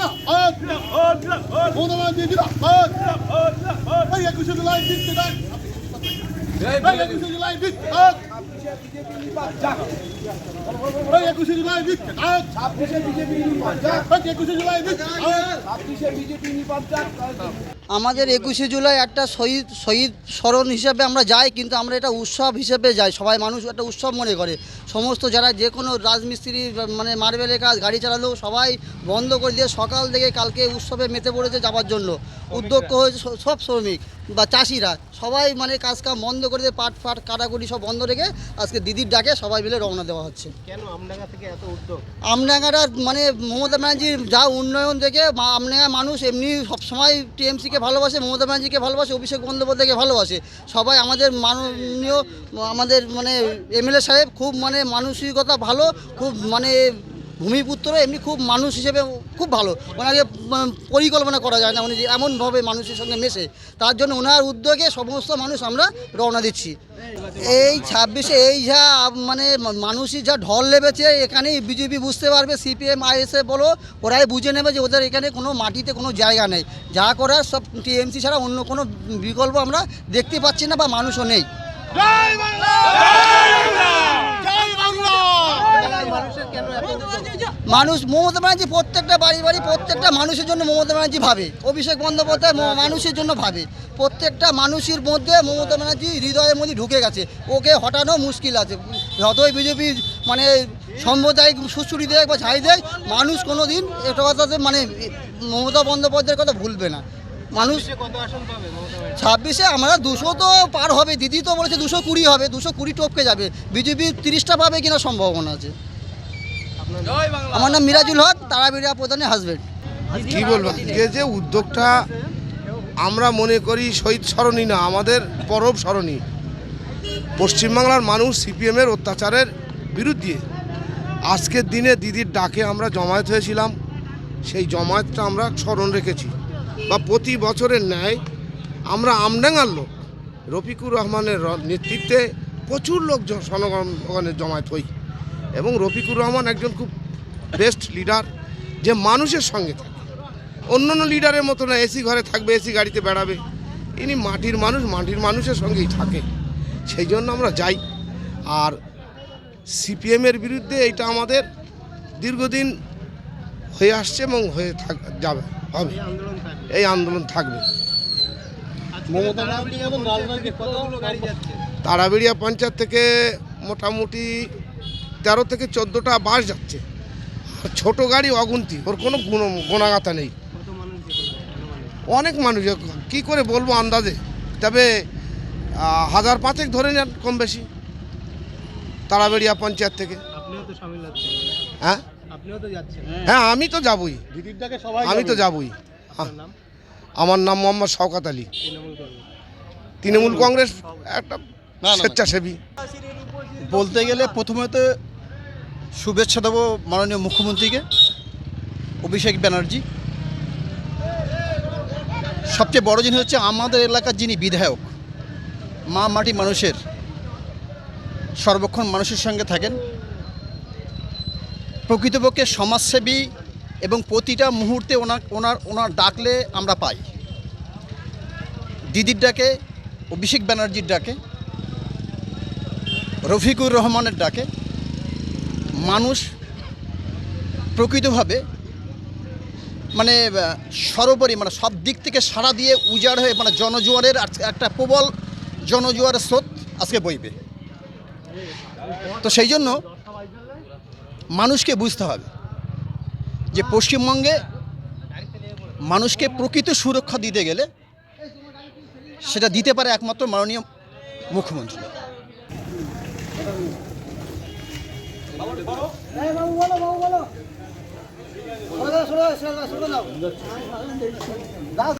জিন্দাবাদ মমতা ব্যানার্জি জিন্দাবাদ এই একুশে জুলাই জিন্দাবাদ এই একুশে জুলাই জিন্দাবাদ এই একুশে জুলাই জিন্দাবাদ ছাব্বিশে বিজেপি নির্বাচন এই একুশে জুলাই জিন্দাবাদ ছাব্বিশে আমাদের একুশে জুলাই একটা শহীদ শহীদ স্মরণ হিসেবে আমরা যাই, কিন্তু আমরা এটা উৎসব হিসেবে যাই। সবাই মানুষ একটা উৎসব মনে করে। সমস্ত যারা যে কোনো রাজমিস্ত্রি মানে মার্বেলের কাজ, গাড়ি চালালেও সবাই বন্ধ করে দিয়ে সকাল থেকে কালকে উৎসবে মেতে পড়েছে যাওয়ার জন্য। উদ্যোগ হয়েছে সব শ্রমিক বা চাষিরা। সবাই মানে কাজ কাম বন্ধ করে দিয়ে পাট ফাট কাটাকুটি সব বন্ধ রেখে আজকে দিদির ডাকে সবাই মিলে রওনা দেওয়া হচ্ছে। কেন আমডাঙ্গা থেকে এত উদ্যোগ? আমডাঙ্গাটার মানে মমতা ব্যানার্জির যা উন্নয়ন দেখে আমডাঙ্গা মানুষ এমনি সবসময় টিএমসিকে ভালোবাসে মমতা ব্যানার্জিকে ভালোবাসে অভিষেক বন্দ্যোপাধ্যায়কে ভালোবাসে। সবাই আমাদের মাননীয় আমাদের মানে এমএলএ সাহেব খুব মানে মানসিকতা ভালো খুব মানে ভূমিপুত্র এমনি খুব মানুষ হিসেবে খুব ভালো। ওনাকে পরিকল্পনা করা যায় না, উনি এমনভাবে মানুষের সঙ্গে মেশে। তার জন্য ওনার উদ্যোগে সমস্ত মানুষ আমরা রওনা দিচ্ছি। এই ছাব্বিশে এই যা মানে মানুষই যা ঢল লেবেছে এখানেই বিজেপি বুঝতে পারবে, সিপিএম আইএসএ বলো, ওরাই বুঝে নেবে যে ওদের এখানে কোনো মাটিতে কোনো জায়গা নেই। যা করার সব টিএমসি ছাড়া অন্য কোনো বিকল্প আমরা দেখতে পাচ্ছি না বা মানুষও নেই জয় বাংলা জয় বাংলা মানুষের কেন এত উদ্যোগ মানুষ মমতা ব্যানার্জি প্রত্যেকটা বাড়ি বাড়ি প্রত্যেকটা মানুষের জন্য মমতা ব্যানার্জি ভাবে। অভিষেক বন্দ্যোপাধ্যায় মানুষের জন্য ভাবে। প্রত্যেকটা মানুষের মধ্যে মমতা ব্যানার্জি হৃদয়ের মধ্যে ঢুকে গেছে। ওকে হটানো মুশকিল আছে। যতই বিজেপি মানে সাম্প্রদায়িক সুশ্রী দেয় বা ছাই দেয় মানুষ কোনো দিন এটা কথাতে মানে মমতা বন্দ্যোপাধ্যায়ের কথা ভুলবে না। মানুষ? ছাব্বিশে আমরা দুশো তো পার হবে। দিদি তো বলেছে দুশো কুড়ি হবে। দুশো কুড়ি টপকে যাবে। বিজেপি তিরিশটা পাবে কিনা সম্ভাবনা আছে। আমার নাম মিরাজুল হক, তারাবিড়িয়া প্রধানের হাজবেন্ড কি বলব? আজকে যে উদ্যোগটা আমরা মনে করি শহীদ স্মরণী না, আমাদের পরব স্মরণী। পশ্চিমবাংলার মানুষ সিপিএমের অত্যাচারের বিরুদ্ধে। আজকের দিনে দিদির ডাকে আমরা জমায়েত হয়েছিলাম। সেই জমায়েতটা আমরা স্মরণ রেখেছি। বা প্রতি বছরের ন্যায় আমরা আমডাঙ্গার লোক, রফিকুর রহমানের নেতৃত্বে প্রচুর লোক জ- জনগণের জমায়েত হই। এবং রফিকুর রহমান একজন খুব বেস্ট লিডার যে মানুষের সঙ্গে থাকে। অন্য অন্য লিডারের মতো না এসি ঘরে থাকবে এসি গাড়িতে বেড়াবে। ইনি মাটির মানুষ মাটির মানুষের সঙ্গেই থাকে। সেই জন্য আমরা যাই। আর সিপিএমের বিরুদ্ধে এটা আমাদের দীর্ঘদিন হয়ে আসছে এবং হয়ে থাক যাবে হবে। এই আন্দোলন থাকবে। তারাবেড়িয়া পঞ্চায়েত থেকে মোটামুটি তেরো থেকে চোদ্দোটা বাস যাচ্ছে। আর ছোটো গাড়ি অগুন্তি ওর কোনো গুণ গোনাগাতা নেই? অনেক মানুষ কি করে বলব আন্দাজে? তবে হাজার পাঁচেক ধরে নেন কম বেশি তারাবেড়িয়া পঞ্চায়েত থেকে। আপনিও তো সামিল হচ্ছেন হ্যাঁ? আপনিও তো যাচ্ছেন। হ্যাঁ আমি তো যাবই। আমি তো যাবই। আমার নাম মোহাম্মদ শওকাত আলী। তৃণমূল কংগ্রেস। একটা। স্বেচ্ছাসেবী। বলতে গেলে প্রথমত শুভেচ্ছা দেবো মাননীয় মুখ্যমন্ত্রীকে, অভিষেক ব্যানার্জি। সবচেয়ে বড় জিনিস হচ্ছে আমাদের এলাকার যিনি বিধায়ক, মা মাটি মানুষের সর্বক্ষণ মানুষের সঙ্গে থাকেন। প্রকৃতপক্ষে সমাজসেবী এবং প্রতিটা মুহূর্তে ওনার ওনার ওনার ডাকলে আমরা পাই। দিদির ডাকে, অভিষেক ব্যানার্জির ডাকে, রফিকুর রহমানের ডাকে মানুষ প্রকৃতভাবে মানে সর্বোপরি মানে সব দিক থেকে সাড়া দিয়ে উজাড় হয়ে মানে জনজোয়ারের একটা প্রবল জনজোয়ারের স্রোত আজকে বইবে। তো সেই জন্য মানুষকে বুঝতে হবে যে পশ্চিমবঙ্গে মানুষকে প্রকৃত সুরক্ষা দিতে গেলে সেটা দিতে পারে একমাত্র মাননীয় মুখ্যমন্ত্রী। দাও